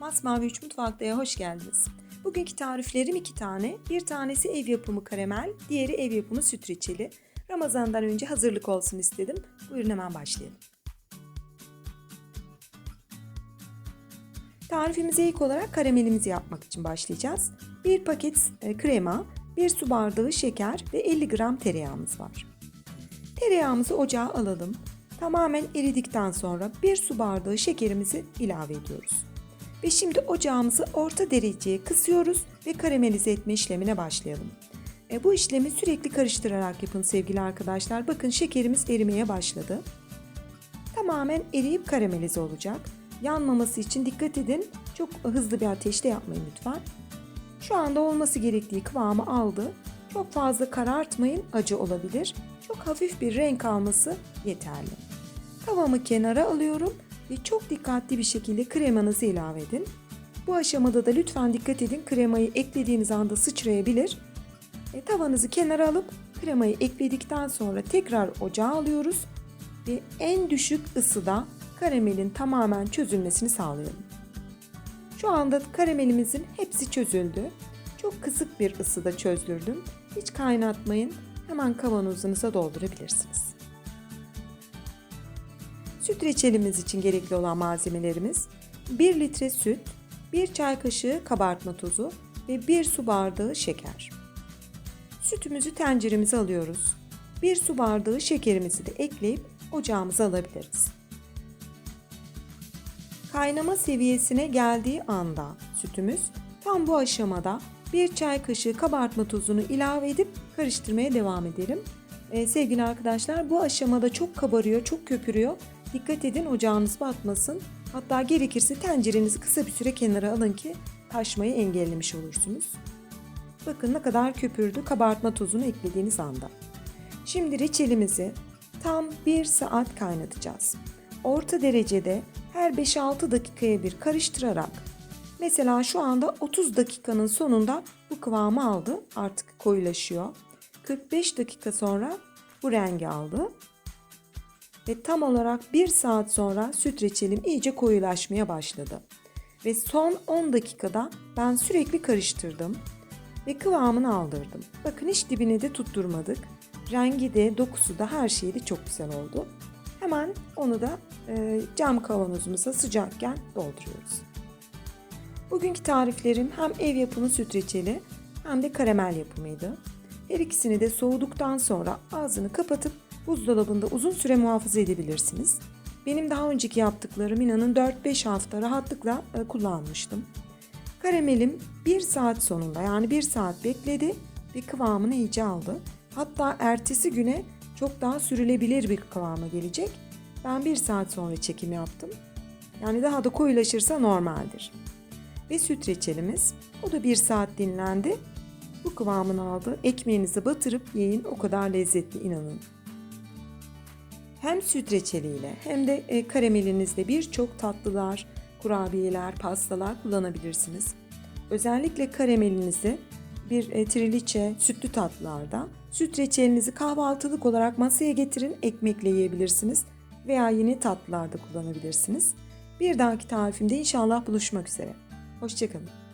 Masmavi 3 Mutfakta'ya hoş geldiniz. Bugünkü tariflerim iki tane. Bir tanesi ev yapımı karamel, diğeri ev yapımı süt reçeli. Ramazan'dan önce hazırlık olsun istedim. Buyurun hemen başlayalım. Tarifimize ilk olarak karamelimizi yapmak için başlayacağız. Bir paket e, krema, bir su bardağı şeker ve 50 gram tereyağımız var. Tereyağımızı ocağa alalım. Tamamen eridikten sonra bir su bardağı şekerimizi ilave ediyoruz. Ve şimdi ocağımızı orta dereceye kısıyoruz ve karamelize etme işlemine başlayalım. E, bu işlemi sürekli karıştırarak yapın sevgili arkadaşlar. Bakın şekerimiz erimeye başladı. Tamamen eriyip karamelize olacak. Yanmaması için dikkat edin. Çok hızlı bir ateşte yapmayın lütfen. Şu anda olması gerektiği kıvamı aldı. Çok fazla karartmayın, acı olabilir. Çok hafif bir renk alması yeterli. Tavamı kenara alıyorum ve çok dikkatli bir şekilde kremanızı ilave edin. Bu aşamada da lütfen dikkat edin kremayı eklediğiniz anda sıçrayabilir. E, tavanızı kenara alıp kremayı ekledikten sonra tekrar ocağa alıyoruz ve en düşük ısıda karamelin tamamen çözülmesini sağlayalım. Şu anda karamelimizin hepsi çözüldü. Çok kısık bir ısıda çözdürdüm. Hiç kaynatmayın. Hemen kavanozunuza doldurabilirsiniz. Süt reçelimiz için gerekli olan malzemelerimiz 1 litre süt, 1 çay kaşığı kabartma tozu ve 1 su bardağı şeker. Sütümüzü tenceremize alıyoruz. 1 su bardağı şekerimizi de ekleyip ocağımıza alabiliriz. Kaynama seviyesine geldiği anda sütümüz tam bu aşamada bir çay kaşığı kabartma tozunu ilave edip karıştırmaya devam edelim. Ee, sevgili arkadaşlar bu aşamada çok kabarıyor, çok köpürüyor. Dikkat edin ocağınız batmasın. Hatta gerekirse tencerenizi kısa bir süre kenara alın ki taşmayı engellemiş olursunuz. Bakın ne kadar köpürdü kabartma tozunu eklediğiniz anda. Şimdi reçelimizi tam 1 saat kaynatacağız. Orta derecede her 5-6 dakikaya bir karıştırarak mesela şu anda 30 dakikanın sonunda bu kıvamı aldı. Artık koyulaşıyor. 45 dakika sonra bu rengi aldı. Ve tam olarak 1 saat sonra süt reçelim iyice koyulaşmaya başladı. Ve son 10 dakikada ben sürekli karıştırdım ve kıvamını aldırdım. Bakın hiç dibine de tutturmadık. Rengi de dokusu da her şeyi de çok güzel oldu. Hemen onu da e, cam kavanozumuza sıcakken dolduruyoruz. Bugünkü tariflerim hem ev yapımı süt reçeli hem de karamel yapımıydı. Her ikisini de soğuduktan sonra ağzını kapatıp buzdolabında uzun süre muhafaza edebilirsiniz. Benim daha önceki yaptıklarım inanın 4-5 hafta rahatlıkla e, kullanmıştım. Karamelim 1 saat sonunda yani 1 saat bekledi ve kıvamını iyice aldı. Hatta ertesi güne çok daha sürülebilir bir kıvama gelecek. Ben 1 saat sonra çekim yaptım. Yani daha da koyulaşırsa normaldir. Ve süt reçelimiz. O da 1 saat dinlendi. Bu kıvamını aldı. Ekmeğinize batırıp yiyin. O kadar lezzetli inanın. Hem süt reçeliyle hem de e, karamelinizde birçok tatlılar, kurabiyeler, pastalar kullanabilirsiniz. Özellikle karamelinizi bir e, triliçe sütlü tatlılarda süt reçelinizi kahvaltılık olarak masaya getirin ekmekle yiyebilirsiniz veya yeni tatlılarda kullanabilirsiniz. Bir dahaki tarifimde inşallah buluşmak üzere. Hoşçakalın.